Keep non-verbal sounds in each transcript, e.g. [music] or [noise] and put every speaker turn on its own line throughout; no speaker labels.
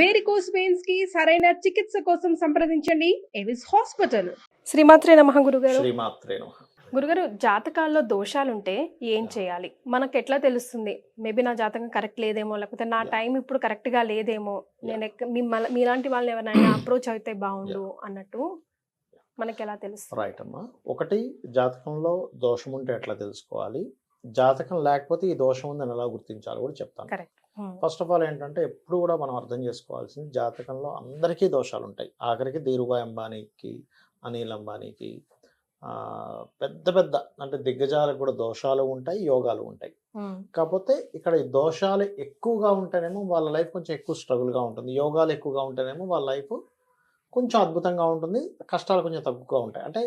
Varicose వెయిన్స్కి సరైన చికిత్స కోసం సంప్రదించండి. ఎవిస్ హాస్పిటల్
శ్రీమాత్రే నమః గురుగారు.
శ్రీమాత్రే నమః.
గురుగారు జాతకాల్లో దోషాలుంటే ఏం చేయాలి? మనకు ఎట్లా తెలుస్తుంది? మేబీ నా జాతకం కరెక్ట్ లేదేమో లేకపోతే నా. టైం ఇప్పుడు కరెక్ట్గా లేదేమో నేను మిమ్మల్ని మీలాంటి వాళ్ళని ఎవరైనా [coughs] అప్రోచ్ అయితే బాగుండు అన్నట్టు మనకి ఎలా తెలుస్తుంది?
రైట్ అమ్మా. ఒకటి జాతకంలో దోషం ఉంటే ఎట్లా తెలుసుకోవాలి? జాతకం లేకపోతే ఈ దోషం ఉందని ఎలా గుర్తించాలో కూడా చెప్తాను.
కరెక్ట్
ఫస్ట్ ఆఫ్ ఆల్ ఏంటంటే ఎప్పుడు కూడా మనం అర్థం చేసుకోవాల్సింది జాతకంలో అందరికీ దోషాలు ఉంటాయి ఆఖరికి ధీరుభాయ్ అంబానీకి అనిల్ అంబానీకి ఆ, పెద్ద పెద్ద అంటే దిగ్గజాలకు కూడా దోషాలు ఉంటాయి యోగాలు ఉంటాయి. కాకపోతే ఇక్కడ ఈ దోషాలు ఎక్కువగా ఉంటేనేమో వాళ్ళ లైఫ్ కొంచెం ఎక్కువ స్ట్రగుల్గా ఉంటుంది. యోగాలు ఎక్కువగా ఉంటేనేమో వాళ్ళ లైఫ్ కొంచెం అద్భుతంగా ఉంటుంది. కష్టాలు కొంచెం తక్కువగా ఉంటాయి. అంటే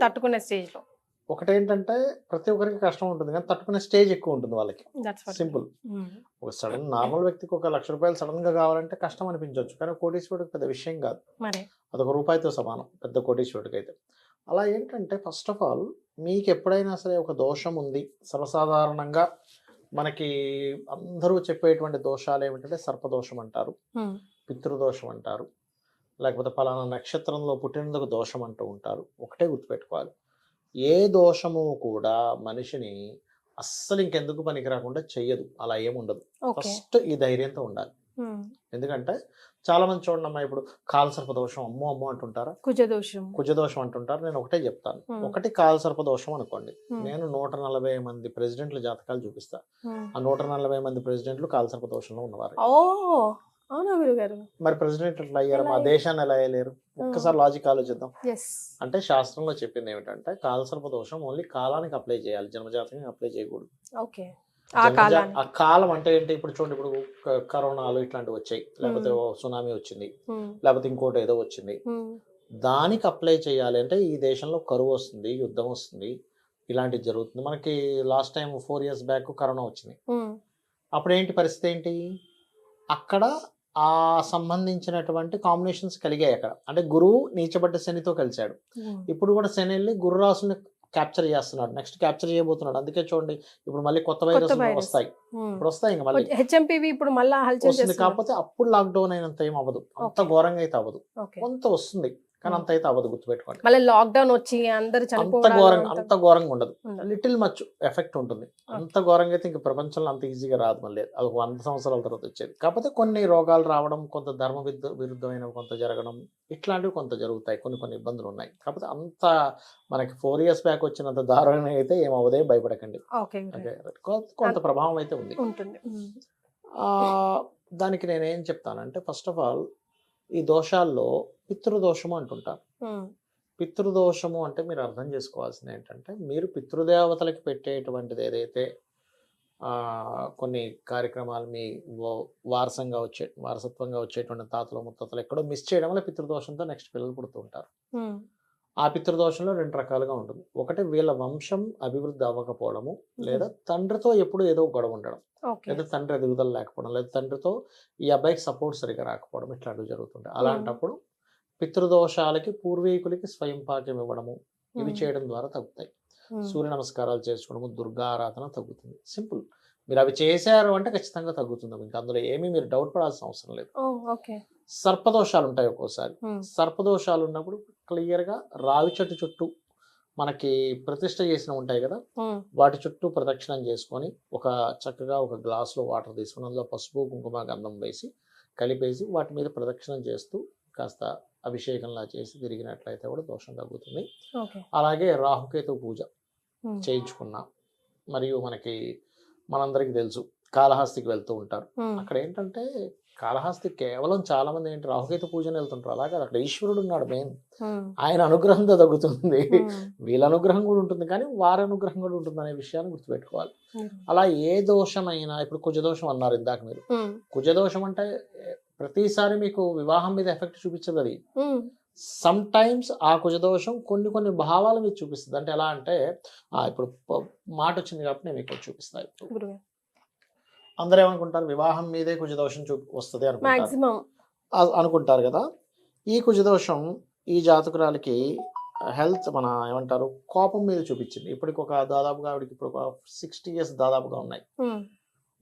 తట్టుకునే స్టేజ్లో
ఒకటేంటంటే ప్రతి ఒక్కరికి కష్టం ఉంటుంది కానీ తట్టుకునే స్టేజ్ ఎక్కువ ఉంటుంది వాళ్ళకి. సింపుల్ ఒక సడన్ నార్మల్ వ్యక్తికి ఒక లక్ష రూపాయలు సడన్గా కావాలంటే కష్టం అనిపించవచ్చు కానీ కోటీశ్వరుడికి పెద్ద విషయం కాదు. అదొక రూపాయితో సమానం పెద్ద కోటీశ్వరుడికి అయితే. అలా ఏంటంటే ఫస్ట్ ఆఫ్ ఆల్ మీకు ఎప్పుడైనా సరే ఒక దోషం ఉంది సర్వసాధారణంగా మనకి అందరూ చెప్పేటువంటి దోషాలు ఏమిటంటే సర్పదోషం అంటారు
Hmm.
పితృదోషం అంటారు లేకపోతే పలానా నక్షత్రంలో పుట్టినందుకు దోషం అంటూ ఉంటారు. ఒకటే గుర్తుపెట్టుకోవాలి. ఏ దోషము కూడా మనిషిని అస్సలు ఇంకెందుకు పనికి రాకుండా చెయ్యదు. అలా ఏముండదు ఫస్ట్ ఈ ధైర్యంతో ఉండాలి. ఎందుకంటే చాలా మంది చూడండి అమ్మా ఇప్పుడు కాలసర్ప దోషం అమ్మో అమ్మో అంటుంటారా?
కుజ దోషం.
కుజదోషం అంటుంటారు. నేను ఒకటే చెప్తాను. ఒకటి కాలసర్ప దోషం అనుకోండి. నేను నూట నలభై మంది ప్రెసిడెంట్ల జాతకాలు చూపిస్తా. ఆ నూట నలభై మంది ప్రెసిడెంట్లు కాలసర్ప దోషంలో ఉన్నవారు. మరి ప్రెసిడెంట్ ఎట్లా అయ్యారు? మా? దేశాన్ని ఎలా అయ్యలేరు ఒక్కసారి లాజిక్ ఆలోచిద్దాం. అంటే శాస్త్రంలో చెప్పింది ఏమిటంటే కాలసర్ప దోషం ఓన్లీ కాలానికి అప్లై చేయాలి జన్మజాతకం అప్లై చేయకూడదు.
ఓకే ఆ
కాలం అంటే ఏంటి? ఇప్పుడు చూడండి ఇప్పుడు కరోనాలు ఇట్లాంటివి వచ్చాయి. లేకపోతే సునామీ వచ్చింది. లేకపోతే ఇంకోటి ఏదో వచ్చింది. దానికి అప్లై చేయాలి అంటే ఈ దేశంలో కరువు వస్తుంది యుద్ధం వస్తుంది ఇలాంటివి జరుగుతుంది. మనకి last time four years back corona వచ్చింది. అప్పుడు ఏంటి పరిస్థితి ఏంటి? అక్కడ ఆ సంబంధించినటువంటి కాంబినేషన్స్ కలిగాయి అక్కడ. అంటే గురువు నీచబడ్డ శనితో కలిశాడు.
Hmm.
ఇప్పుడు కూడా శని వెళ్ళి గురు రాసుని క్యాప్చర్ చేస్తున్నాడు. నెక్స్ట్ క్యాప్చర్ చేయబోతున్నాడు. అందుకే చూడండి ఇప్పుడు మళ్ళీ కొత్త వైరస్. వస్తాయి.
Hmm.
ఇప్పుడు వస్తాయి ఇంకా మళ్ళీ.
హెచ్ఎంపీవి ఇప్పుడు మళ్ళా
కాకపోతే అప్పుడు లాక్డౌన్ అయినంత ఏం అవ్వదు. అంత. ఘోరంగా అయితే అవ్వదు. కొంత వస్తుంది. కానీ అంత అయితే అవ్వదు గుర్తుపెట్టుకోండి.
మళ్ళీ లాక్డౌన్ వచ్చి అందరు
అంత ఘోరంగా
అంత-
ఘోరంగా ఉండదు. లిటిల్ మచ్ ఎఫెక్ట్ ఉంటుంది. అంత ఘోరంగా అయితే ఇంక ప్రపంచంలో అంత ఈజీగా రాదు మళ్ళీ. అది వంద సంవత్సరాల తర్వాత వచ్చేది. కాకపోతే కొన్ని రోగాలు రావడం కొంత ధర్మ విరుద్ధ విరుద్ధమైన కొంత జరగడం ఇట్లాంటివి కొంత జరుగుతాయి. కొన్ని కొన్ని ఇబ్బందులు ఉన్నాయి. కాకపోతే అంత మనకి ఫోర్ ఇయర్స్ బ్యాక్ వచ్చినంత దారుణంగా అయితే ఏమవదే భయపడకండి. కొంత ప్రభావం అయితే ఉంది. దానికి నేను ఏం చెప్తానంటే ఫస్ట్ ఆఫ్ ఆల్ ఈ దోషాల్లో పితృదోషము
Hmm.
పితృదోషము అంటే మీరు అర్థం చేసుకోవాల్సింది ఏంటంటే మీరు పితృదేవతలకి పెట్టేటువంటిది ఏదైతే కొన్ని కార్యక్రమాలు మీ వారసంగా వచ్చే వారసత్వంగా వచ్చేటువంటి తాతలు ముత్తతలు ఎక్కడో మిస్ చేయడం వల్ల పితృదోషంతో నెక్స్ట్ పిల్లలు పుడుతూ ఉంటారు
Hmm.
ఆ పితృదోషంలో రెండు రకాలుగా ఉంటుంది. ఒకటి వీళ్ళ వంశం అభివృద్ధి అవ్వకపోవడము లేదా తండ్రితో ఎప్పుడు ఏదో గొడవ ఉండడం. లేదా తండ్రి ఎదుగుదల లేకపోవడం లేదా తండ్రితో ఈ అబ్బాయికి సపోర్ట్ సరిగా రాకపోవడం ఇట్లాంటివి జరుగుతుంటాయి. అలాంటప్పుడు పితృదోషాలకి పూర్వీకులకి స్వయం పాక్యం ఇవ్వడము ఇవి. చేయడం ద్వారా తగ్గుతాయి. సూర్య నమస్కారాలు చేసుకోవడము దుర్గా ఆరాధన తగ్గుతుంది. సింపుల్. మీరు అవి చేశారు అంటే ఖచ్చితంగా తగ్గుతుంది. ఇంకా అందులో ఏమీ మీరు డౌట్ పడాల్సిన అవసరం లేదు. సర్పదోషాలు ఉంటాయి ఒక్కోసారి. సర్పదోషాలు ఉన్నప్పుడు క్లియర్గా రావి చెట్టు చుట్టూ మనకి ప్రతిష్ట చేసిన ఉంటాయి కదా. వాటి చుట్టూ ప్రదక్షిణం చేసుకొని ఒక చక్కగా ఒక గ్లాసులో వాటర్ తీసుకుని అందులో పసుపు కుంకుమ గంధం వేసి కలిపేసి వాటి మీద ప్రదక్షిణం చేస్తూ కాస్త అభిషేకంలా చేసి తిరిగినట్లయితే కూడా దోషం తగ్గుతుంది అలాగే రాహుకేతు పూజ. చేయించుకున్నాం మరియు మనకి మనందరికీ తెలుసు కాళహస్తికి వెళ్తూ ఉంటారు. అక్కడ ఏంటంటే కాళహస్తి కేవలం చాలా మంది ఏంటి రాహుకేతు పూజను వెళ్తుంటారు అలాగే అక్కడ ఈశ్వరుడు ఉన్నాడు మెయిన్. ఆయన అనుగ్రహంతో తగ్గుతుంది. వీళ్ళ అనుగ్రహం కూడా ఉంటుంది కానీ వారి అనుగ్రహం కూడా ఉంటుంది అనే విషయాన్ని గుర్తుపెట్టుకోవాలి. అలా ఏ దోషమైనా ఇప్పుడు కుజదోషం అన్నారు ఇందాక మీరు. కుజదోషం అంటే ప్రతిసారి మీకు వివాహం మీద ఎఫెక్ట్ చూపించదు అది. సమ్ టైమ్స్ ఆ కుజదోషం కొన్ని కొన్ని భావాల మీద చూపిస్తుంది అంటే ఎలా అంటే ఆ, ఇప్పుడు మాట వచ్చింది కాబట్టి నేను మీకు చూపిస్తాను ఇప్పుడు అందరూ ఏమనుకుంటారు వివాహం మీదే కుజదోషం చూ వస్తుంది అనుకుంటారు. అనుకుంటారు కదా? ఈ కుజదోషం ఈ జాతకురాలకి హెల్త్ మన ఏమంటారు? కోపం మీద చూపించింది. ఇప్పటికి ఒక దాదాపుగా ఆవిడకి ఇప్పుడు ఒక సిక్స్టీ ఇయర్స్ దాదాపుగా ఉన్నాయి.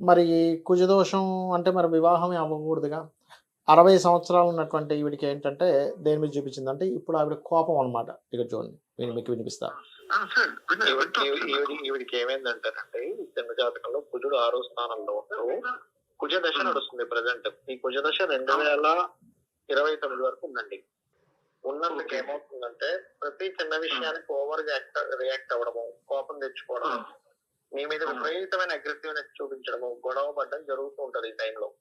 మరి కుజదోషం అంటే మరి వివాహం అవ్వకూడదుగా? అరవై సంవత్సరాలు ఉన్నటువంటి ఈవిడికి ఏంటంటే దేని మీద చూపించిందంటే ఇప్పుడు ఆవిడ కోపం అనమాట ఇక చూడండి. మీకు వినిపిస్తా. ఈవిడికి ఏమైందంటేనంటే ఈ జన్మ జాతకంలో కుజుడు ఆరో స్థానంలో ఉంటూ కుజ దశ నడుస్తుంది ప్రజెంట్. ఈ కుజ దశ రెండు వేల ఇరవై తొమ్మిది వరకు ఉందండి. ఉన్నందుకు. ఏమవుతుందంటే ప్రతి చిన్న విషయానికి ఓవర్ రియాక్ట్ అవ్వడము కోపం తెచ్చుకోవడం మీ మీద. విపరీతమైన అగ్రెసివ్నెస్ చూపించడము గొడవ పడ్డం జరుగుతూ ఉంటది ఈ టైంలో.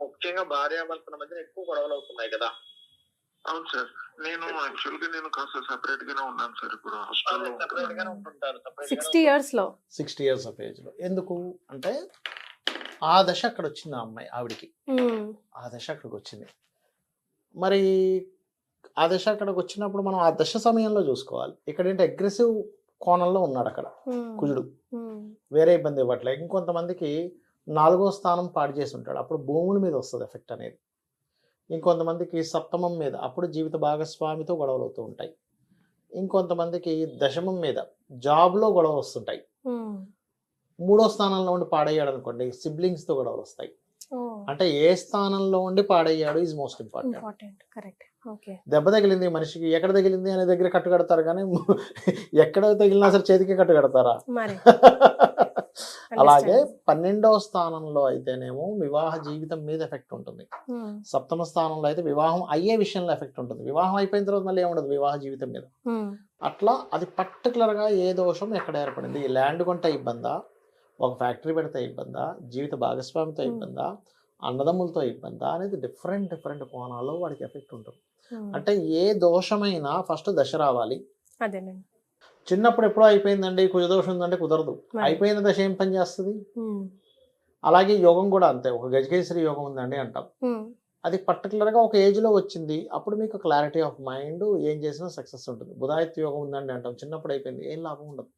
ముఖ్యంగా భార్యాభర్తల మధ్య ఎక్కువ గొడవలు అవుతున్నాయి కదా.
అవును సార్. నేను యాక్చువల్గా నేను కాస్త సెపరేట్ గానే ఉన్నాను సార్ ఇప్పుడు హాస్టల్లో
సిక్స్టీ ఇయర్స్లో.
సిక్స్టీ ఇయర్స్ ఆఫ్ ఏజ్లో. ఎందుకు? అంటే ఆ దశ అక్కడ వచ్చింది ఆ అమ్మాయి ఆవిడికి.
ఉమ్,
ఆ దశ అక్కడికి వచ్చింది మరి ఆ దశ అక్కడికి వచ్చినప్పుడు మనం ఆ దశ సమయంలో చూసుకోవాలి. ఇక్కడ ఏంటి అగ్రెసివ్ కోణంలో ఉన్నాడు అక్కడ
ఉమ్,
కుజుడు.
ఉమ్,
వేరే ఇబ్బంది ఇవ్వట్లేదు ఇంకొంతమందికి నాలుగో స్థానం పాడు చేసి ఉంటాడు. అప్పుడు భూముల మీద వస్తుంది ఎఫెక్ట్ అనేది. ఇంకొంతమందికి సప్తమం మీద అప్పుడు జీవిత భాగస్వామితో గొడవలు అవుతూ ఉంటాయి. ఇంకొంతమందికి దశమం మీద జాబ్లో గొడవ వస్తుంటాయి. మూడో స్థానంలో ఉండి పాడయ్యాడు అనుకోండి సిబ్లింగ్స్తో గొడవలు వస్తాయి. అంటే ఏ స్థానంలో ఉండి పాడయ్యాడు ఈజ్ మోస్ట్ ఇంపార్టెంట్ దెబ్బ తగిలింది మనిషికి ఎక్కడ తగిలింది అనే దగ్గర కట్టు కడతారు కానీ ఎక్కడ తగిలినా సరే చేతికి కట్టు కడతారా
మరి. [laughs]
అలాగే. పన్నెండవ స్థానంలో అయితేనేమో వివాహ జీవితం మీద ఎఫెక్ట్ ఉంటుంది.
ఉమ్,
సప్తమ స్థానంలో అయితే వివాహం అయ్యే విషయంలో ఎఫెక్ట్ ఉంటుంది. వివాహం అయిపోయిన తర్వాత మళ్ళీ ఏముండదు వివాహ జీవితం మీద.
ఉమ్,
అట్లా అది పర్టికులర్గా ఏ దోషం ఎక్కడ ఏర్పడింది? ఈ ల్యాండ్ కొంటే ఇబ్బందా? ఒక ఫ్యాక్టరీ పెడితే ఇబ్బందా? జీవిత భాగస్వామితో
Hmm.
ఇబ్బందా? అన్నదమ్ములతో ఇబ్బందా? అనేది డిఫరెంట్ డిఫరెంట్ కోణాల్లో వాడికి ఎఫెక్ట్ ఉంటుంది. అంటే ఏ దోషమైనా ఫస్ట్ దశ రావాలి. చిన్నప్పుడు ఎప్పుడో అయిపోయిందండి కుజదోషం ఉందంటే కుదరదు. అయిపోయిన దశ ఏం పని చేస్తుంది?
ఉమ్,
అలాగే యోగం కూడా అంతే ఒక గజకేసరి యోగం ఉందండి అంటాం.
ఉమ్,
అది పర్టికులర్గా ఒక ఏజ్లో వచ్చింది అప్పుడు మీకు క్లారిటీ ఆఫ్ మైండ్ ఏం చేసినా సక్సెస్ ఉంటుంది. బుధాయిత్ యోగం ఉందండి అంటాం చిన్నప్పుడు అయిపోయింది ఏం లాభం ఉండదు.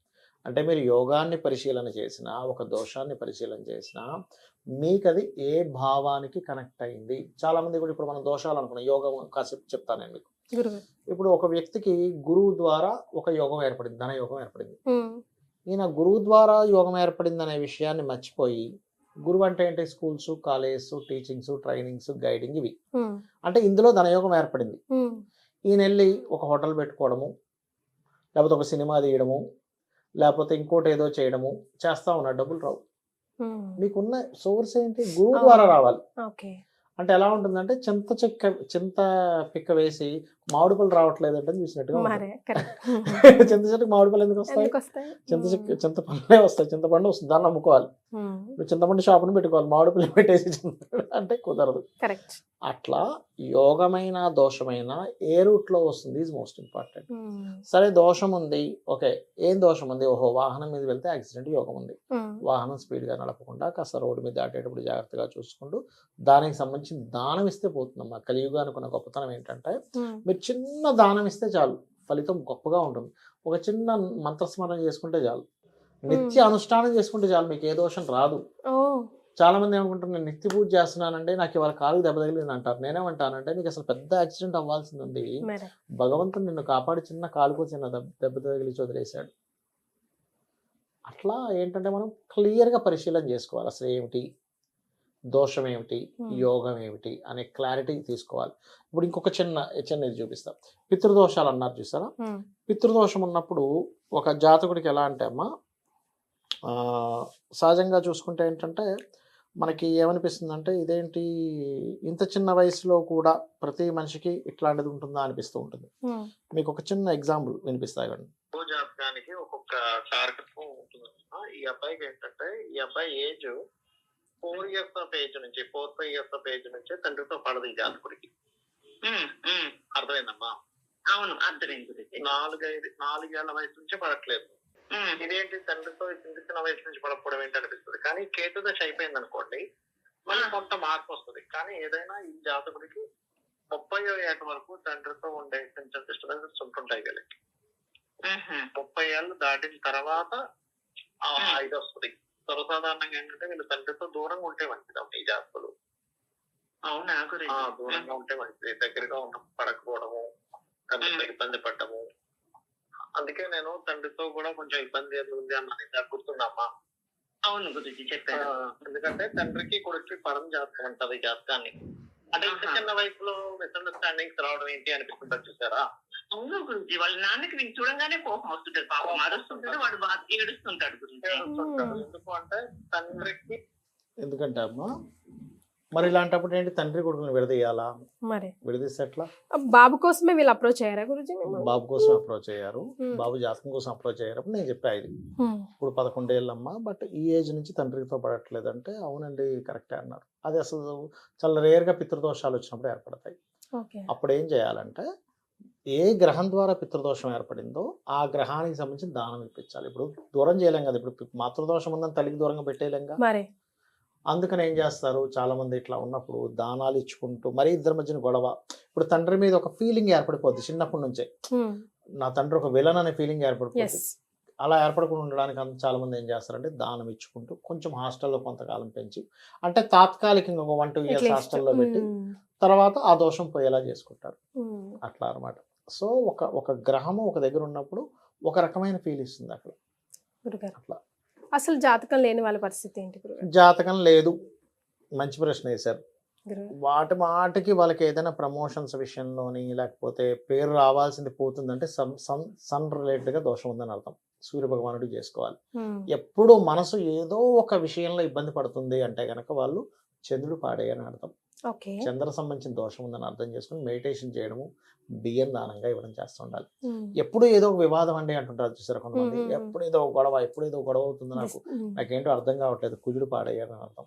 అంటే మీరు యోగాన్ని పరిశీలన చేసినా ఒక దోషాన్ని పరిశీలన చేసినా మీకు అది ఏ భావానికి కనెక్ట్ అయింది? చాలా మంది కూడా ఇప్పుడు మనం దోషాలు అనుకున్నాం. యోగం కాసేపు చెప్తాను నేను మీకు. ఇప్పుడు ఒక వ్యక్తికి గురువు ద్వారా ఒక యోగం ఏర్పడింది ధన యోగం ఏర్పడింది. ఈయన గురువు ద్వారా యోగం ఏర్పడింది అనే విషయాన్ని మర్చిపోయి గురువు అంటే ఏంటి? Schools colleges teachings trainings guiding ఇవి. అంటే ఇందులో ధనయోగం ఏర్పడింది. ఈయన వెళ్ళి ఒక హోటల్ పెట్టుకోవడము లేకపోతే ఒక సినిమా తీయడము లేకపోతే ఇంకోటి ఏదో చేయడము చేస్తా ఉన్నాడు డబ్బులు రావు. మీకున్న సోర్స్ ఏంటి? గురువు ద్వారా రావాలి. అంటే ఎలా ఉంటుందంటే చింత చెక్క చింత పిక్క వేసి మామిడి పళ్ళు రావట్లేదు అంటే చూసినట్టుగా [laughs] చింత చెట్టుకు మామిడి పళ్ళు ఎందుకు వస్తాయి? చింత చెక్క చింతపండులే వస్తాయి. చింతపండు వస్తుంది. దాన్ని అమ్ముకోవాలి. ఇప్పుడు చింతపండు షాపును పెట్టుకోవాలి. మామిడి పళ్ళు పెట్టేసి చింతపండు అంటే కుదరదు. అట్లా యోగమైన దోషమైన ఏ రూట్లో వస్తుంది ఈజ్ మోస్ట్ ఇంపార్టెంట్ సరే దోషం ఉంది. ఓకే. ఏం దోషం ఉంది? ఓహో వాహనం మీద వెళ్తే యాక్సిడెంట్ యోగం ఉంది. వాహనం స్పీడ్గా నడపకుండా కాస్త రోడ్డు మీద దాటేటప్పుడు జాగ్రత్తగా చూసుకుంటూ దానికి సంబంధించి దానం ఇస్తే పోతుందమ్మా. కలియుగా అనుకున్న గొప్పతనం ఏంటంటే మీరు చిన్న దానం ఇస్తే చాలు. ఫలితం గొప్పగా ఉంటుంది. ఒక చిన్న మంత్రస్మరణ చేసుకుంటే చాలు. నిత్య అనుష్ఠానం చేసుకుంటే చాలు. మీకు ఏ దోషం రాదు. చాలా మంది ఏమనుకుంటారు నేను నిత్య పూజ చేస్తున్నానంటే నాకు ఇవాళ కాలు దెబ్బ తగిలింది అంటారు నేనేమంటానంటే నీకు అసలు పెద్ద యాక్సిడెంట్ అవ్వాల్సింది
మరే.
భగవంతుడు నిన్ను కాపాడి చిన్న కాలుకు చిన్న దెబ్బ దెబ్బ తగిలిచి వదిలేశాడు. అట్లా ఏంటంటే మనం క్లియర్గా పరిశీలన చేసుకోవాలి. అసలు ఏమిటి? దోషం ఏమిటి
Hmm.
యోగం ఏమిటి అనే క్లారిటీ తీసుకోవాలి. ఇప్పుడు ఇంకొక చిన్న చిన్న ఇది చూపిస్తాం. పితృదోషాలు అన్నారు చూసారా?
ఉమ్,
పితృదోషం ఉన్నప్పుడు ఒక జాతకుడికి ఎలా అంటే అమ్మా ఆ, సహజంగా చూసుకుంటే ఏంటంటే మనకి ఏమనిపిస్తుందంటే ఇదేంటి ఇంత చిన్న వయసులో కూడా ప్రతి మనిషికి ఇట్లాంటిది ఉంటుందా అనిపిస్తూ ఉంటుంది.
ఉమ్,
మీకు ఒక చిన్న ఎగ్జాంపుల్ వినిపిస్తాయి జాతకానికి ఒక్కొక్క కారకత్వం ఉంటుంది. ఈ అబ్బాయికి ఏంటంటే ఈ అబ్బాయి age four years of age నుంచి four five years of age నుంచి తండ్రితో పడదు ఈ జాతకుడికి అర్థమైందమ్మా?
అవును అర్థమైంది.
నాలుగైదు నాలుగేళ్ళ వయసు నుంచి పడట్లేదు. ఇదేంటి తండ్రితో చిన్న చిన్న వయసు నుంచి పడకపోవడం ఏంటి అనిపిస్తుంది? కానీ కేతు దశ అయిపోయింది అనుకోండి మళ్ళీ కొంత మార్పు వస్తుంది. కానీ ఏదైనా ఈ జాతకుడికి ముప్పై ఏట వరకు తండ్రితో ఉండే కొంచెం డిస్టర్బెన్సెస్ ఉంటుంటాయి వీళ్ళకి. ముప్పై ఏళ్ళు దాటిన తర్వాత ఆ. ఇది వస్తుంది. సర్వసాధారణంగా ఏంటంటే వీళ్ళు తండ్రితో దూరంగా ఉంటే మంచిది ఈ జాతకులు.
అవునా గురించి
దూరంగా ఉంటే మంచిది. దగ్గరగా ఉన్న పడకపోవడము తండ్రితో. ఇబ్బంది పడ్డము. అందుకే నేను తండ్రితో కూడా కొంచెం ఇబ్బంది ఉంది అన్నది నాకు గుర్తుందమ్మా.
అవును గురుజీ
ఆ,
చెప్పారు
ఎందుకంటే తండ్రికి కొడుక్కి పరం జాతకం అంటది జాతకాన్ని. అంటే ఇంత. చిన్న వయసులో మిస్అండర్స్టాండింగ్స్ రావడం ఏంటి అనిపిస్తుంటారు చూసారా?
అవును గురుజీ వాళ్ళ నాన్నకి వీళ్ళు చూడంగానే కోపం వస్తుంటది పాపం అరుస్తుంటాడు వాడు బాగా ఏడుస్తుంటాడు
తండ్రికి ఎందుకంటే అమ్మా మరి ఇలాంటప్పుడు ఏంటి తండ్రి కొడుకుని విడదీయాలా?
మరి.
విడదీస్తే ఎట్లా?
బాబు కోసమే వీళ్ళు అప్రోచ్ అయ్యారా గురుజీ?
బాబు కోసం అప్రోచ్ అయ్యారు. బాబు జాతకం కోసం అప్రోచ్ అయ్యారు. నేను చెప్పా ఇది. ఇప్పుడు పదకొండేళ్ళమ్మా బట్ ఈ ఏజ్ నుంచి తండ్రితో పడట్లేదు అంటే అవునండి కరెక్టే అన్నారు. అది అసలు చాలా రేర్గా పితృదోషాలు వచ్చినప్పుడు ఏర్పడతాయి.
ఓకే.
అప్పుడు ఏం చేయాలంటే ఏ గ్రహం ద్వారా పితృదోషం ఏర్పడిందో ఆ గ్రహానికి సంబంధించి దానం ఇప్పించాలి. ఇప్పుడు దూరం చేయలేం కదా. ఇప్పుడు మాతృదోషం ఉందని తల్లికి దూరంగా పెట్టేయలేంగా
మరి.
అందుకని ఏం చేస్తారు? చాలా మంది ఇట్లా ఉన్నప్పుడు దానాలు ఇచ్చుకుంటూ మరీ ఇద్దరి మధ్యన గొడవ. ఇప్పుడు తండ్రి మీద ఒక ఫీలింగ్ ఏర్పడిపోద్ది చిన్నప్పటి నుంచే. నా తండ్రి ఒక విలన్ అనే ఫీలింగ్ ఏర్పడిపోద్ది.
ఎస్
అలా ఏర్పడకుండా ఉండడానికి అంత చాలా మంది ఏం చేస్తారంటే దానం ఇచ్చుకుంటూ కొంచెం హాస్టల్లో కొంతకాలం పెంచి అంటే తాత్కాలికంగా ఒక వన్ టూ ఇయర్స్. హాస్టల్లో పెట్టి. తర్వాత ఆ దోషం పోయేలా చేసుకుంటారు. అట్లా అన్నమాట. సో ఒక ఒక గ్రహము ఒక దగ్గర ఉన్నప్పుడు ఒక రకమైన ఫీల్ ఇస్తుంది అక్కడ.
గురుగారు
అట్లా.
అసలు జాతకం లేని వాళ్ళ పరిస్థితి ఏంటి
జాతకం లేదు. మంచి ప్రశ్న వేశారు. వాటి మాటికి వాళ్ళకి ఏదైనా ప్రమోషన్స్ విషయంలోని లేకపోతే పేరు రావాల్సింది పోతుందంటే సన్ సన్ సన్ రిలేటెడ్గా దోషం ఉందని అర్థం. సూర్య భగవానుడు చేసుకోవాలి. ఎప్పుడు మనసు ఏదో ఒక విషయంలో ఇబ్బంది పడుతుంది అంటే కనుక వాళ్ళు చంద్రుడు పాడే అని అర్థం.
ఓకే.
చంద్ర సంబంధించిన దోషం ఉందని అర్థం చేసుకుని మెడిటేషన్ చేయడము బియ్యం దానంగా ఇవ్వడం చేస్తూ ఉండాలి.
Hmm.
ఎప్పుడు ఏదో ఒక వివాదం అండి అంటుంటారు చూసారు కొంతమంది. ఎప్పుడు ఏదో గొడవ ఎప్పుడు ఏదో గొడవ అవుతుంది నాకు. నాకేంటో అర్థం కావట్లేదు. కుజుడు పాడయ్యాడని అర్థం.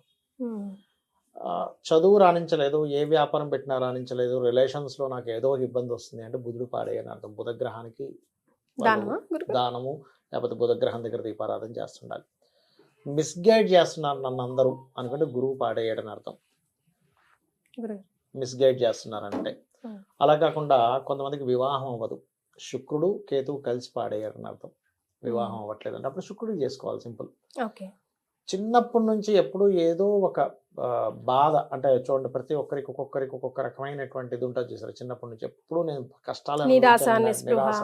చదువు రాణించలేదు. ఏ వ్యాపారం పెట్టినా రాణించలేదు. రిలేషన్స్లో నాకు ఏదో ఒక ఇబ్బంది వస్తుంది అంటే బుధుడు పాడయ్యని అర్థం. బుధగ్రహానికి
దానమా
లేకపోతే బుధగ్రహం దగ్గర దీపారాధన చేస్తుండాలి. మిస్గైడ్ చేస్తున్నారు నన్ను అందరూ అనుకుంటే గురువు పాడయ్యాడని అర్థం. మిస్గైడ్ చేస్తున్నారంటే. అలా కాకుండా కొంతమందికి వివాహం అవ్వదు. శుక్రుడు కేతువు కలిసి పాడేయారని అర్థం. వివాహం అవ్వట్లేదు అంటే అప్పుడు శుక్రుడు చేసుకోవాలి సింపుల్. చిన్నప్పటి నుంచి ఎప్పుడు ఏదో ఒక బాధ అంటే చూడండి ప్రతి ఒక్కరికి ఒక్కొక్కరికి ఒక్కొక్క రకమైనటువంటి ఇది ఉంటుంది చూసారు? చిన్నప్పటి నుంచి ఎప్పుడు నేను కష్టాలు
నిరాశ.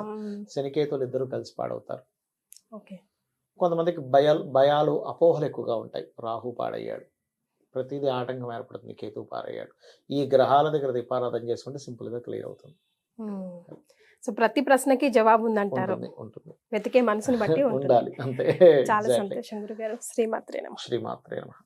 శనికేతులు ఇద్దరు కలిసి పాడవుతారు. కొంతమందికి భయాలు భయాలు అపోహలు ఎక్కువగా ఉంటాయి. రాహు పాడయ్యాడు. ప్రతిదీ ఆటంకం ఏర్పడుతుంది. కేతు పారయ్యాడు. ఈ గ్రహాల దగ్గర దీపారాధన చేసుకుంటే సింపుల్గా క్లియర్ అవుతుంది.
సో ప్రతి ప్రశ్నకి జవాబు ఉందంటారు వెతికే మనసుని బట్టి
ఉండాలి. అంతే.
చాలా. సంతోషం గురుగారు. శ్రీమాత్రే నమః.
శ్రీమాత్రే నమః.